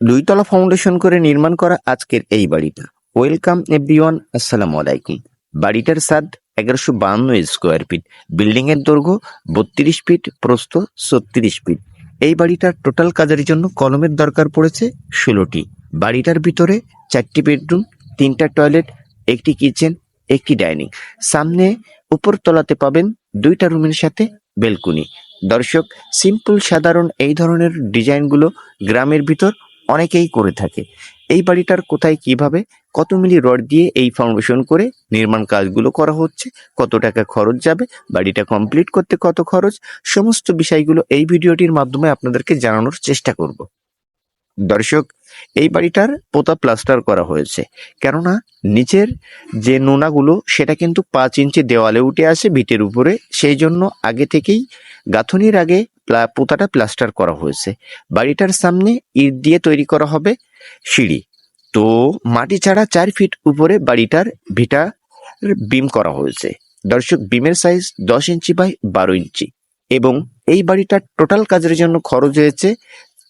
দুইতলা foundation করে নির্মাণ করা আজকের এই বাড়িটা। ওয়েলকাম এভরিওয়ান আসসালামু আলাইকুম। বাড়িটার সাদ এগারোশো বাহান্ন স্কোয়ার ফিট বিল্ডিং এর দৈর্ঘ্য বত্রিশ ফিট প্রস্থ ছত্রিশ ফিট এই বাড়িটার টোটাল কাজের জন্য কলমের দরকার পড়েছে ষোলোটি। বাড়িটার ভিতরে চারটি বেডরুম তিনটা টয়লেট একটি কিচেন একটি ডাইনিং সামনে উপর তলাতে পাবেন দুইটা রুমের সাথে বেলকুনি দর্শক সিম্পল সাধারণ এই ধরনের ডিজাইনগুলো গ্রামের ভিতর অনেকেই করে থাকে। এই বাড়িটার কোথায় কীভাবে কত মিলি রড দিয়ে এই ফাউন্ডেশন করে নির্মাণ কাজগুলো করা হচ্ছে, কত টাকা খরচ যাবে, বাড়িটা কমপ্লিট করতে কত খরচ, সমস্ত বিষয়গুলো এই ভিডিওটির মাধ্যমে আপনাদেরকে জানানোর চেষ্টা করব। দর্শক, এই বাড়িটার পোতা প্লাস্টার করা হয়েছে। কেননা নিচের যে নোনাগুলো, সেটা কিন্তু পাঁচ ইঞ্চি দেওয়ালে উঠে আসে ভিটের উপরে। সেই জন্য আগে থেকেই গাঁথনির আগে পোতাটা প্লাস্টার করা হয়েছে। বাড়িটার সামনে ইট দিয়ে তৈরি করা হবে সিঁড়ি। তো মাটি ছাড়া চার ফিট উপরে বাড়িটার ভিটা বিম করা হয়েছে। দর্শক, বিমের সাইজ দশ ইঞ্চি বাই বারো ইঞ্চি। এবং এই বাড়িটার টোটাল কাজের জন্য খরচ হয়েছে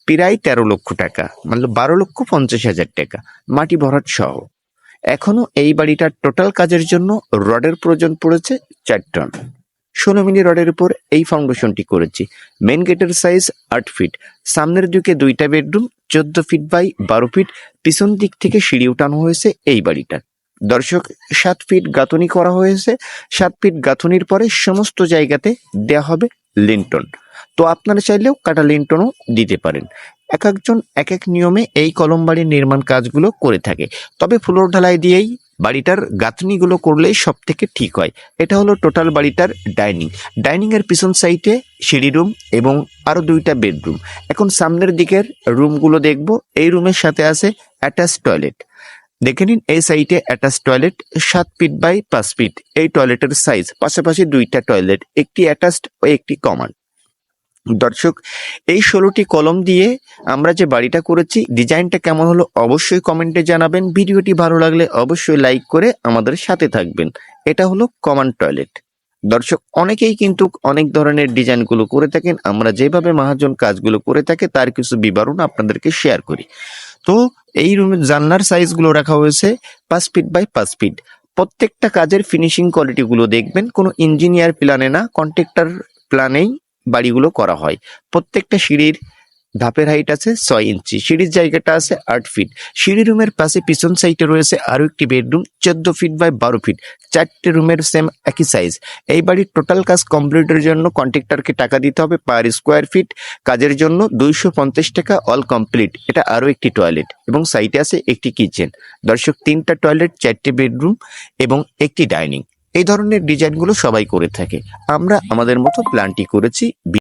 প্রায় তেরো লক্ষ টাকা মানে বারো লক্ষ পঞ্চাশ হাজার টাকা, মাটি ভরাট সহ। এখনও এই বাড়িটার টোটাল কাজের জন্য রডের প্রয়োজন পড়েছে চার টন। ষোলো মিলি রডের উপর এই ফাউন্ডেশনটি করেছি। মেন গেটের সাইজ আট ফিট সামনের দিকে দুইটা বেডরুম চোদ্দ ফিট বাই বারো ফিট পিছন দিক থেকে সিঁড়ি উঠানো হয়েছে এই বাড়িটার দর্শক, সাত ফিট গাঁথনি করা হয়েছে। সাত ফিট গাঁথনির পরে সমস্ত জায়গাতে দেয়া হবে লিন্টন তো আপনারা চাইলেও কাটা লিন্টনও দিতে পারেন। এক একজন এক এক নিয়মে এই কলম বাড়ির নির্মাণ কাজগুলো করে থাকে। তবে ফ্লোর ঢালাই দিয়েই বাড়িটার গাঁথনিগুলো করলেই সব থেকে ঠিক হয়। এটা হলো টোটাল বাড়িটার ডাইনিং। ডাইনিং এর পিছন সাইডে সিঁড়ি রুম এবং আরও দুইটা বেডরুম। এখন সামনের দিকের রুমগুলো দেখব। এই রুমের সাথে আছে অ্যাটাচ টয়লেট। দেখে নিন, এই সাইডে অ্যাটাচ টয়লেট সাত ফিট বাই পাঁচ ফিট। এই টয়লেটের সাইজ, পাশাপাশি দুইটা টয়লেট, একটি অ্যাটাচড ও একটি কমন দর্শক, এই ষোলোটি কলম দিয়ে আমরা যে বাড়িটা করেছি, ডিজাইনটা কেমন হলো অবশ্যই কমেন্টে জানাবেন। ভিডিওটি ভালো লাগলে অবশ্যই লাইক করে আমাদের সাথে থাকবেন। এটা হলো কমন টয়লেট। দর্শক, অনেকেই কিন্তু অনেক ধরনের ডিজাইনগুলো করে থাকেন। আমরা যেভাবে মহাজন কাজগুলো করে থাকে, তার কিছু বিবরণ আপনাদেরকে শেয়ার করি। তো, এই রুমের জানলার সাইজগুলো রাখা হয়েছে, পাঁচ ফিট বাই পাঁচ ফিট প্রত্যেকটা কাজের ফিনিশিং কোয়ালিটিগুলো দেখবেন। কোনো ইঞ্জিনিয়ার প্ল্যানে না কন্ট্রাক্টর প্ল্যানেই বাড়িগুলো করা হয়। প্রত্যেকটা সিঁড়ির ধাপের হাইট আছে ছয় ইঞ্চি, সিঁড়ির জায়গাটা আছে আট ফিট সিঁড়ি রুমের পাশে পিছন সাইডে রয়েছে আরও একটি বেডরুম চোদ্দ ফিট বাই বারো ফিট চারটে রুমের সেম একই সাইজ এই বাড়ির টোটাল কাজ কমপ্লিটের জন্য কন্ট্রাক্টরকে টাকা দিতে হবে পার স্কোয়ার ফিট কাজের জন্য দুইশো পঞ্চাশ টাকা অল কমপ্লিট এটা আরও একটি টয়লেট এবং সাইডে আছে একটি কিচেন দর্শক, তিনটা টয়লেট চারটে বেডরুম এবং একটি ডাইনিং এই ধরনের ডিজাইনগুলো সবাই করে থাকে। আমরা আমাদের মতো প্ল্যানটি করেছি।